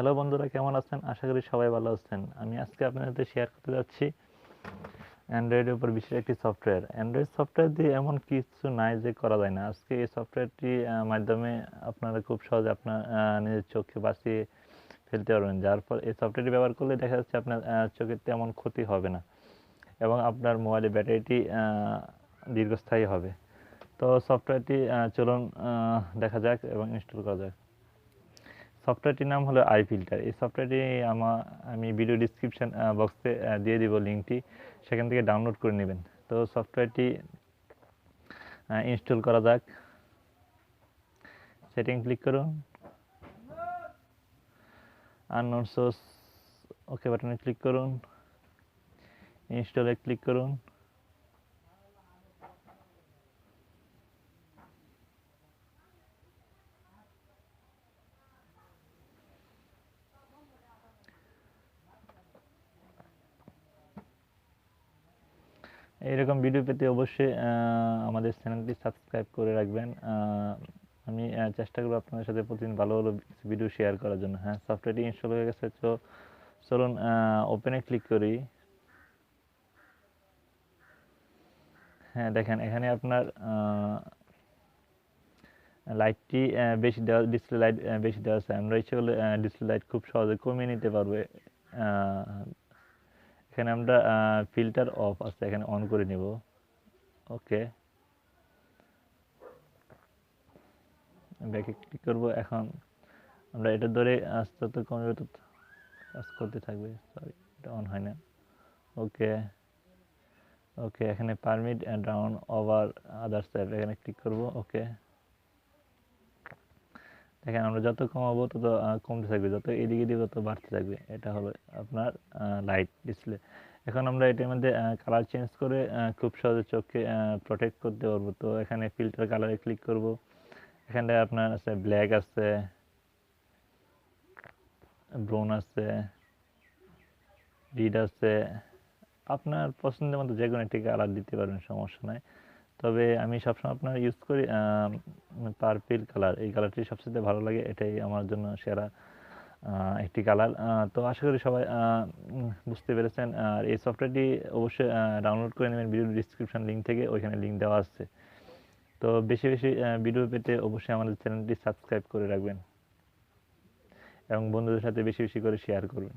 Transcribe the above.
Hello বন্ধুরা, কেমন আছেন? আশা করি সবাই ভালো আছেন। আমি আজকে আপনাদের শেয়ার করতে যাচ্ছি অ্যান্ড্রয়েডের উপর বিশেষ একটি সফটওয়্যার অ্যান্ড্রয়েড সফটওয়্যার দিয়ে এমন কিছু নাই যে করা যায় না। আজকে এই সফটওয়্যারটি মাধ্যমে আপনারা খুব সহজে আপনার নিজের চোখকে বাঁচিয়ে ফেলতে পারবেন। যার ফলে, এই সফটওয়্যারটি ব্যবহার করলে দেখা যাচ্ছে আপনার চোখের তেমন ক্ষতি হবে না এবং আপনার মোবাইলের ব্যাটারিটি দীর্ঘস্থায়ী হবে। তো সফটওয়্যারটি চলুন দেখা যাক এবং ইনস্টল করা যাক। সফটওয়্যারটির নাম হলো আই ফিল্টার এই সফটওয়্যারটি আমা, আমি ভিডিও ডিসক্রিপশন বক্সে দিয়ে দিব লিঙ্কটি সেখান থেকে ডাউনলোড করে নেবেন। তো সফটওয়্যারটি ইনস্টল করা যাক। সেটিং ক্লিক করুন। আননোন সোর্স ওকে বাটনে ক্লিক করুন। ইনস্টলে ক্লিক করুন। এইরকম ভিডিও পেতে অবশ্যই আমাদের চ্যানেলটি সাবস্ক্রাইব করে রাখবেন। আমি চেষ্টা করব আপনাদের সাথে প্রতিদিন ভালো ভালো ভিডিও শেয়ার করার জন্য। হ্যাঁ সফটওয়্যারটি ইনস্টল হয়ে গেছে, তো চলুন ওপেনে ক্লিক করি। হ্যাঁ দেখেন, এখানে আপনার লাইটটি বেশি দেওয়া ডিসপ্লে লাইট বেশি দেওয়া আছে। আমরা ইচ্ছে করলে ডিসপ্লে লাইট খুব সহজে কমিয়ে নিতে পারব। এখানে আমরা ফিল্টার অফ আছে, এখানে অন করে নিব। ওকে। ব্যাকে ক্লিক করব, এখন আমরা এটা ধরে আস্তে আস্তে কমে কাজ করতে থাকবে সরি এটা অন হয় না। ওকে। ওকে, এখানে permit and down over others app এখানে ক্লিক করব, ওকে। দেখেন আমরা যত কমাবো, তত কমতে থাকবে, যত এদিকে দিব তত বাড়তে থাকবে। এটা হলো আপনার লাইট ডিসপ্লে এখন আমরা এটার মধ্যে কালার চেঞ্জ করে খুব সহজে চোখকে প্রোটেক্ট করতে পারব। তো এখানে ফিল্টার কালারে ক্লিক করব। এখানটায় আপনার আছে ব্ল্যাক আছে ব্রাউন আছে রিড আছে। আপনার পছন্দের মতো যে কোনো একটি কালার দিতে পারবেন, সমস্যা নাই। তবে আমি সবসময় আপনার ইউজ করি পার্পেল কালার এই কালারটি সবচেয়ে ভালো লাগে, এটাই আমার জন্য সেরা একটি কালার তো আশা করি সবাই বুঝতে পেরেছেন। আর এই সফটওয়্যারটি অবশ্যই ডাউনলোড করে নেবেন ভিডিও ডিসক্রিপশন লিঙ্ক থেকে, ওইখানে লিঙ্ক দেওয়া আছে। তো বেশি বেশি ভিডিও পেতে অবশ্যই আমাদের চ্যানেলটি সাবস্ক্রাইব করে রাখবেন এবং বন্ধুদের সাথে বেশি বেশি করে শেয়ার করবেন।